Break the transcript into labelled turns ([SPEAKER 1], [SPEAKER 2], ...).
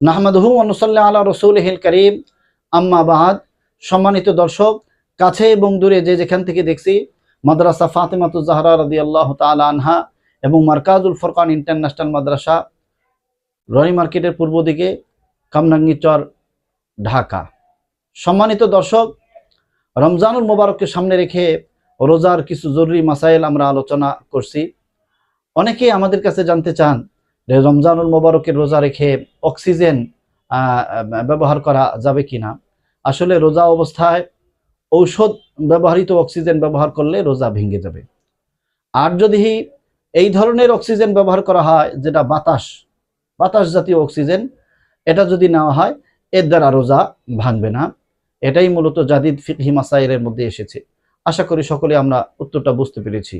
[SPEAKER 1] নাহমাদহু অনুসাল্লাহ আল্লাহ রসুল হিল করিম। আম্মা বাহাদ সম্মানিত দর্শক, কাছে এবং দূরে যে যেখান থেকে দেখছি, মাদ্রাসা ফাতেমাতু জাহরা রদি আল্লাহ তালা আনহা এবং মার্কাজুল ফরকান ইন্টারন্যাশনাল মাদ্রাসা, রনি মার্কেটের পূর্ব দিকে কামনাঙ্গি চর ঢাকা। সম্মানিত দর্শক, রমজানুল মোবারককে সামনে রেখে রোজার কিছু জরুরি মাসাইল আমরা আলোচনা করছি। অনেকেই আমাদের কাছে জানতে চান রমজানুল মোবারকের রোজা রেখে অক্সিজেন ব্যবহার করা যাবে কি না আসলে রোজা অবস্থায় ঔষধ ব্যবহৃত অক্সিজেন ব্যবহার করলে রোজা ভেঙে যাবে। আর যদি এই ধরনের অক্সিজেন ব্যবহার করা হয়, যেটা বাতাস বাতাস জাতীয় অক্সিজেন, এটা যদি নেওয়া হয়, এর দ্বারা রোজা ভাঙবে না। এটাই মূলত জাদিদ ফিকহি মধ্যে এসেছে। আশা করি সকলে আমরা উত্তরটা বুঝতে পেরেছি।